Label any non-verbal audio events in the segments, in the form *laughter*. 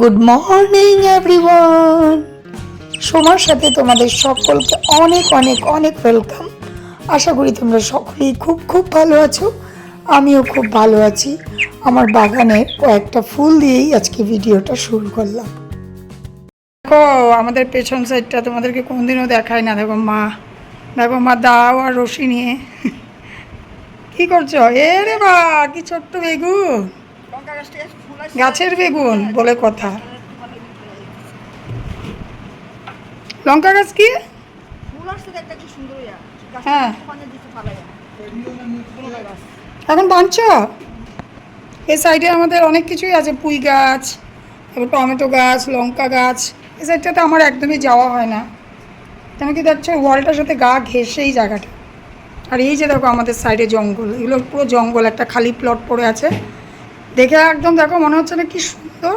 Good morning everyone সোমার সাথে তোমাদের সকলকে অনেক অনেক অনেক ওয়েলকাম আশা করি তোমরা সকলেই খুব খুব ভালো আছো। আমিও খুব ভালো আছি। আমার বাগানে কয়েকটা ফুল দিয়েই আজকে ভিডিওটা শুরু করলাম। দেখো, আমাদের পেছন সাইডটা তোমাদেরকে কোনদিনও দেখায় না। দেখো মা দেখো মা দাও আর রশি নিয়ে। কি করছ? এ রে বা, কি ছোট্ট বেগুন গাছের বেগুন বলে কথা। লঙ্কা গাছ কি? হ্যাঁ। এখন বাঁধছ এই সাইডে আমাদের অনেক কিছুই আছে পুঁই গাছ তারপর টমেটো গাছ লঙ্কা গাছ। এই সাইডটাতে আমার একদমই যাওয়া হয় না। কেন কি দেখছ ওয়ালটার সাথে গা ঘেসেই জায়গাটা। আর এই যে দেখো আমাদের সাইডে জঙ্গল এগুলো পুরো জঙ্গল একটা খালি প্লট পড়ে আছে। দেখে একদম দেখো মনে হচ্ছে না কি সুন্দর।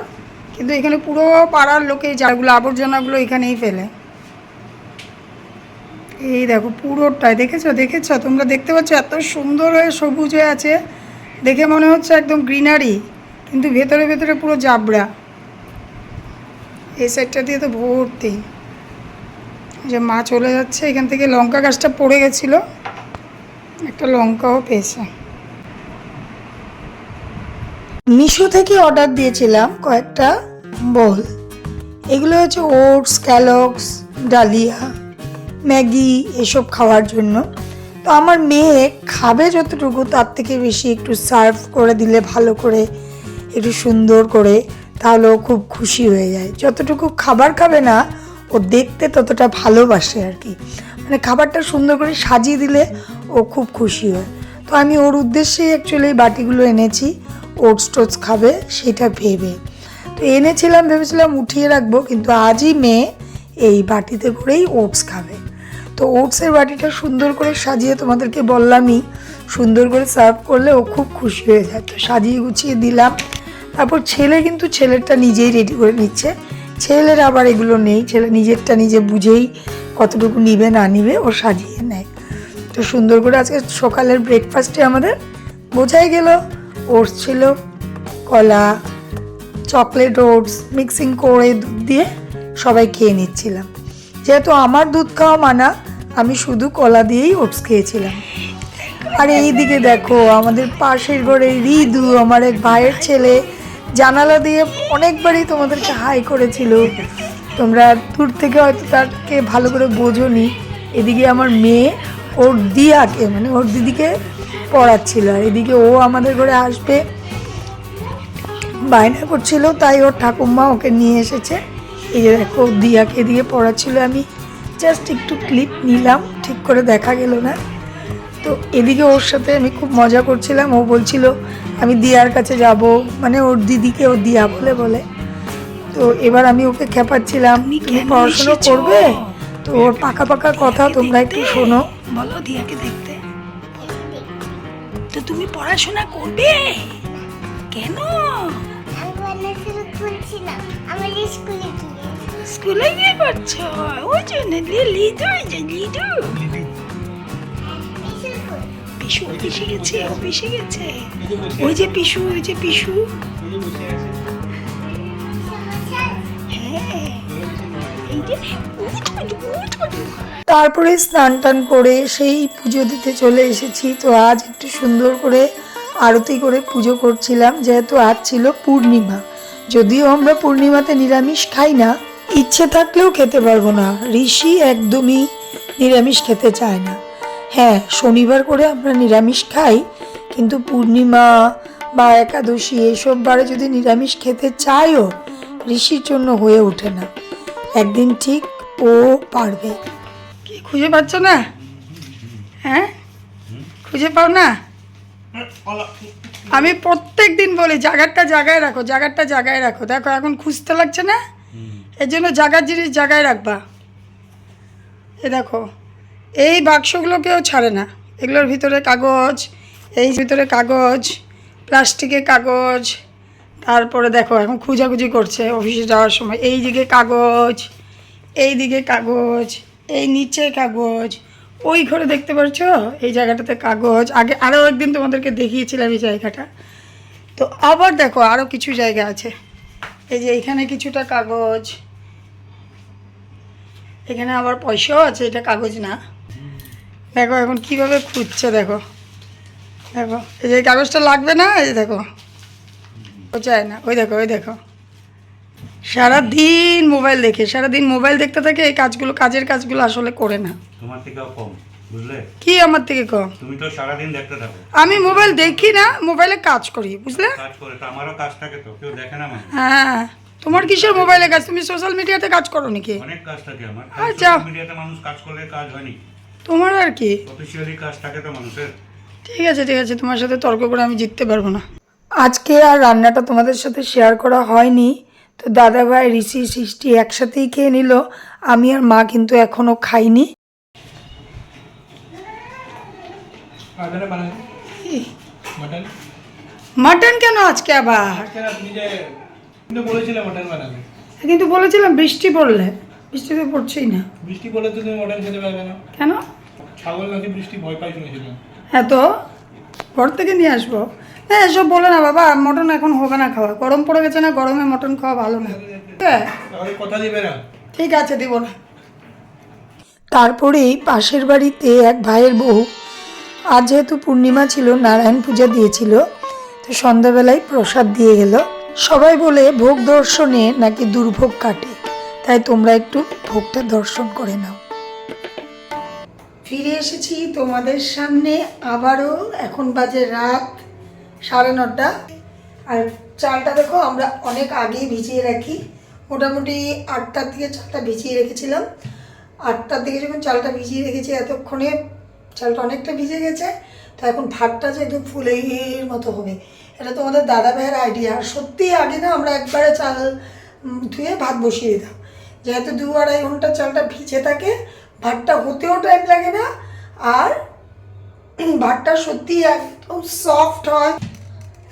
কিন্তু এখানে পুরো পাড়ার লোকে যাগুলো আবর্জনাগুলো এখানেই ফেলে। এই দেখো পুরোটাই, দেখেছ? দেখেছ? তোমরা দেখতে পাচ্ছ এত সুন্দর হয়ে সবুজ হয়ে আছে। দেখে মনে হচ্ছে একদম গ্রিনারি, কিন্তু ভেতরে ভেতরে পুরো জাবড়া। এই সাইডটা দিয়ে তো ভর্তি। যে মা চলে যাচ্ছে, এখান থেকে লঙ্কা গাছটা পড়ে গেছিল। একটা লঙ্কাও পেয়েছে। মিশো থেকে অর্ডার দিয়েছিলাম কয়েকটা বল। এগুলো হচ্ছে ওটস ক্যালক্স ডালিয়া, ম্যাগি, এসব খাওয়ার জন্য। তো আমার মেয়ে খাবে যতটুকু, তার থেকে বেশি একটু সার্ভ করে দিলে ভালো করে, একটু সুন্দর করে, তাহলে ও খুব খুশি হয়ে যায়। যতটুকু খাবার খাবে না, ও দেখতে ততটা ভালোবাসে আর কি। মানে খাবারটা সুন্দর করে সাজিয়ে দিলে ও খুব খুশি হয়। তো আমি ওর উদ্দেশ্যেই অ্যাকচুয়ালি বাটিগুলো এনেছি। ওটস টোটস খাবে, সেটা ভেবে। তো এনেছিলাম, ভেবেছিলাম উঠিয়ে রাখব, কিন্তু আজই মেয়ে এই বাটিতে করেই ওটস খাবে। তো ওটসের বাটিটা সুন্দর করে সাজিয়ে তোমাদেরকে বললামই, সুন্দর করে সার্ভ করলে ও খুব খুশি হয়ে যায়। তো সাজিয়ে গুছিয়ে দিলাম। তারপর ছেলে কিন্তু ছেলেরটা নিজেই রেডি করে নিচ্ছে। ছেলের আবার এগুলো নেই, ছেলে নিজেরটা নিজে বুঝেই কতটুকু নিবে, না নিবে, ও সাজিয়ে নেয়। তো সুন্দর করে আজকে সকালের ব্রেকফাস্টে আমাদের বোঝাই গেল। ওটস ছিল, কলা, চকলেট ওটস, মিক্সিং করে দুধ দিয়ে সবাই খেয়ে নিচ্ছিলাম। যেহেতু আমার দুধ খাওয়া মানা, আমি শুধু কলা দিয়েই ওটস খেয়েছিলাম। আর এই দিকে দেখো, আমাদের পাশের ঘরে রিদু, আমার এক ভাইয়ের ছেলে, জানালা দিয়ে অনেকবারই তোমাদেরকে হাই করেছিল, তোমরা দূর থেকে হয়তো তাকে ভালো করে বোঝোনি। এদিকে আমার মেয়ে, ওর দিয়াকে মানে ওর দিদিকে পড়াচ্ছিল। আর এদিকে ও আমাদের ঘরে আসবে। বায়না করছিল তাই ওর ঠাকুমা ওকে নিয়ে এসেছে। এই যে দেখো দিয়াকে দিয়ে পড়াচ্ছিল। আমি জাস্ট একটু ক্লিপ নিলাম ঠিক করে দেখা গেল না। তো এদিকে ওর সাথে আমি খুব মজা করছিলাম। ও বলছিল আমি দিয়ার কাছে যাব। মানে ওর দিদিকে ও দিয়া বলে বলে। তো এবার আমি ওকে খেপাচ্ছিলাম পড়াশোনা করবে? তো ওর পাকা পাকা কথা তোমরা একটু শোনো। বলো দিয়াকে দেখতে। তো তুমি পড়াশোনা করবে? কেন? স্কুলে গিয়ে। করছ? ওই জন্য লিডু যে লিডু। পিসু পিসে গেছে পিসে গেছে। ওই যে পিসু ওই যে পিসু। হ্যাঁ। তারপরে স্নান টান করে সেই পুজো দিতে চলে এসেছি। তো আজ একটু সুন্দর করে আরতি করে পুজো করছিলাম, যেহেতু আজ ছিল পূর্ণিমা। যদিও আমরা পূর্ণিমাতে নিরামিষ খাই না, ইচ্ছে থাকলেও খেতে পারব না। ঋষি একদমই নিরামিষ খেতে চায় না। হ্যাঁ শনিবার করে আমরা নিরামিষ খাই, কিন্তু পূর্ণিমা বা একাদশী এইসব বারে যদি নিরামিষ খেতে চাইও ঋষির জন্য হয়ে ওঠে না। একদিন ঠিক ও পারবে। কি, খুঁজে পাচ্ছ না? হ্যাঁ? খুঁজে পাও না? আমি প্রত্যেক দিন বলি জায়গাটা জায়গায় রাখো জায়গাটা জায়গায় রাখো। দেখো এখন খুঁজতে লাগছে না? এর জন্য জায়গার জিনিস জায়গায় রাখবা। এ দেখো এই বাক্সগুলো কেউ ছাড়ে না। এগুলোর ভিতরে কাগজ এই ভিতরে কাগজ প্লাস্টিকের কাগজ তারপরে দেখো এখন খুঁজাখুঁজি করছে অফিসে যাওয়ার সময়। এই দিকে কাগজ এই দিকে কাগজ এই নিচে কাগজ ওই ঘরে দেখতে পাচ্ছ এই জায়গাটাতে কাগজ। আগে আরও একদিন তোমাদেরকে দেখিয়েছিলাম এই জায়গাটা। তো আবার দেখো আরও কিছু জায়গা আছে। এই যে এখানে কিছুটা কাগজ। এখানে আবার পয়সাও আছে, এটা কাগজ না। দেখো এখন কীভাবে খুঁজছে, দেখো। দেখো, এই যে কাগজটা লাগবে না? এই দেখো। ও চায় না। ওই দেখো ওই দেখো। সারাদিন মোবাইল দেখে সারাদিন মোবাইল দেখতে থাকে এই কাজগুলো কাজের কাজগুলো আসলে করে না। তোমার থেকেও কম বুঝলে? কি আমার থেকে কম? তুমি তো সারাদিন দেখতে থাকো। আমি মোবাইল দেখি না মোবাইলে কাজ করি বুঝলে? কাজ করে তো আমারও কাজ থাকে তো কেউ দেখে না মানে। হ্যাঁ তোমার কিসের মোবাইলে কাজ? তুমি সোশ্যাল মিডিয়াতে কাজ করো নাকি? অনেক কাজ থাকে আমার। মিডিয়াতে মানুষ কাজ করলে কাজ হয়নি। তোমার আর কি? অফিসিয়ালি কাজ থাকে তো মানুষের। ঠিক আছে ঠিক আছে তোমার সাথে তর্ক করে আমি জিততে পারব না। আজকে আর রান্নাটা তোমাদের সাথে শেয়ার করা হয়নি। তো দাদা ভাই ঋষি সৃষ্টি একসাথেই খেয়ে নিল। আমি আর মা কিন্তু এখনও খাইনি। মাটন। কেন আজকে আবার? কিন্তু বলেছিলাম বৃষ্টি পড়লে। বৃষ্টি তো পড়ছেই না। বৃষ্টি পড়লে তো তুমি মাটন খেতে পারবে না। কেন? ছাগল নাকি বৃষ্টি ভয় পাই শুনেছিলাম। হ্যাঁ তো? ঘর থেকে নিয়ে আসব। না এসব বলে না বাবা মটন এখন হবে না খাওয়া। গরম পড়ে গেছে না গরমে মটন খাওয়া ভালো না। হ্যাঁ কথা দিবে না। ঠিক আছে দিব না। তারপরেই পাশের বাড়িতে এক ভাইয়ের বউ আজ যেহেতু পূর্ণিমা ছিল নারায়ণ পূজা দিয়েছিল তো সন্ধ্যাবেলায় প্রসাদ দিয়ে গেল। সবাই বলে ভোগ দর্শনে নাকি দুর্ভোগ কাটে। তাই তোমরা একটু ভোগটা দর্শন করে নাও। ফিরে এসেছি তোমাদের সামনে আবারও এখন বাজে রাত সাড়ে নটা। আর চালটা দেখো, আমরা অনেক আগেই ভিজিয়ে রাখি। মোটামুটি আটটার দিকে চালটা ভিজিয়ে রেখেছিলাম। আটটার দিকে যখন চালটা ভিজিয়ে রেখেছি এতক্ষণে চালটা অনেকটা ভিজে গেছে, তো এখন ভাতটা যেহেতু ফুলের মতো হবে। এটা তোমাদের দাদা ভাইয়ের আইডিয়া আর সত্যি আগে না আমরা একবারে চাল ধুয়ে ভাত বসিয়ে দিতাম। যেহেতু দু আড়াই ঘণ্টা চালটা ভিজে থাকে, ভাতটা হতেও টাইম লাগে না। আর ভাতটা সত্যি একদম সফট হয়।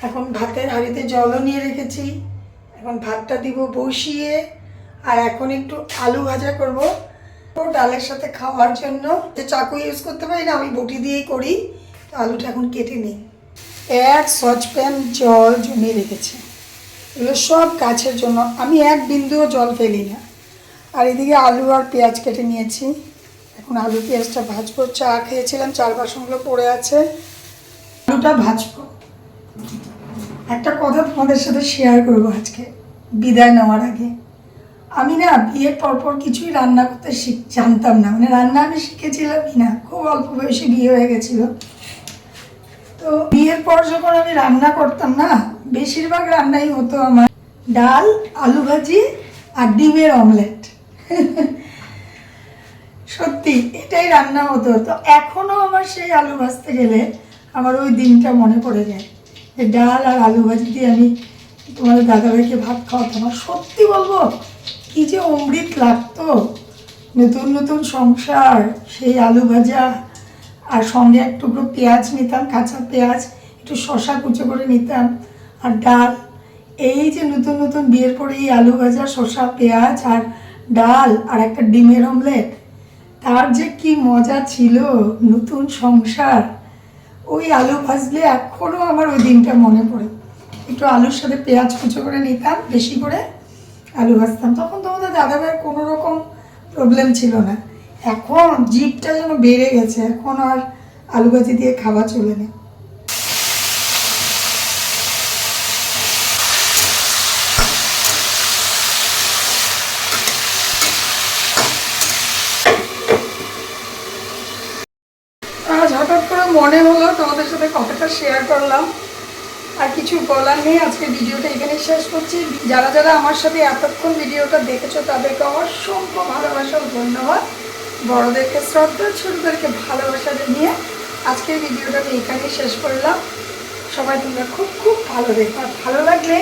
এখন ভাতের হাঁড়িতে জলও নিয়ে রেখেছি। এখন ভাতটা দিব বসিয়ে। আর এখন একটু আলু ভাজা করব। ডালের সাথে খাওয়ার জন্য যে চাকু ইউজ করতে পারি না, আমি বটি দিয়েই করি। তো আলুটা এখন কেটে নিই। এক সসপ্যান জল জমিয়ে রেখেছি। এগুলো সব গাছের জন্য। আমি এক বিন্দুও জল ফেলি না। আর এদিকে আলু আর পেঁয়াজ কেটে নিয়েছি। এখন আলু পেঁয়াজটা ভাজবো, চা খেয়েছিলাম, চার বাসনগুলো পড়ে আছে। আলুটা ভাজবো। একটা কথা তোমাদের সাথে শেয়ার করব আজকে, বিদায় নেওয়ার আগে। আমি না বিয়ের পরপর কিছুই রান্না করতে শিখ জানতাম না। মানে রান্না আমি শিখেছিলামই না, খুব অল্প বয়সে বিয়ে হয়ে গেছিল। তো বিয়ের পর যখন আমি রান্না করতাম না, বেশিরভাগ রান্নাই হতো আমার ডাল, আলু ভাজি আর ডিমের অমলেট *laughs* সত্যি, এটাই রান্না হতো। তো এখনও আমার সেই আলু ভাজতে গেলে আমার ওই দিনটা মনে পড়ে যায় যে ডাল আর আলু ভাজি দিয়ে আমি তোমাদের দাদাভাইকে ভাত খাওয়াতাম। আর সত্যি বলব, কি যে অমৃত লাগতো। নতুন নতুন সংসার, সেই আলু ভাজা আর সঙ্গে এক টুকরো পেঁয়াজ নিতাম, কাঁচা পেঁয়াজ, একটু শশা কুচো করে নিতাম। আর ডাল, এই যে নতুন নতুন বিয়ের পরে এই আলু ভাজা শশা পেঁয়াজ আর ডাল আর একটা ডিমের অমলেট তার যে কি মজা ছিল, নতুন সংসার, ওই আলু ভাজলে এখনও আমার ওই দিনটা মনে পড়ে। একটু আলুর সাথে পেঁয়াজ কুচো করে নিতাম, বেশি করে আলু ভাজতাম। তখন তোমার দাদা ভাইয়ের কোনো রকম প্রবলেম ছিল না। এখন জিপটা যেন বেড়ে গেছে, এখন আর আলু ভাজি দিয়ে খাওয়া চলে না। আজ হঠাৎ করে মনে হলো তোমাদের সাথে কথাটা শেয়ার করলাম। আর কিছু বলার নেই, আজকে ভিডিওটা এখানে শেষ করছি। যারা যারা আমার সাথে এতক্ষণ ভিডিওটা দেখেছ, তাদেরকে অসংখ্য ভালোবাসা ও ধন্যবাদ। বড়দেরকে শ্রদ্ধা, ছোটদেরকে ভালোবাসা জানিয়ে আজকের ভিডিওটা আমি এখানে শেষ করলাম। সবাই তোমরা খুব খুব ভালো দেখো। আর ভালো লাগলে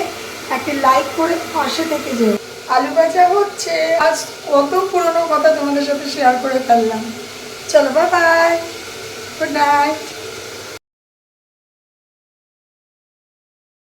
একটি লাইক করে পাশে থেকে যেও। আলু ভাজা হচ্ছে। আজ কত পুরনো কথা তোমাদের সাথে শেয়ার করে ফেললাম। চলো বাই বাই গুড নাইট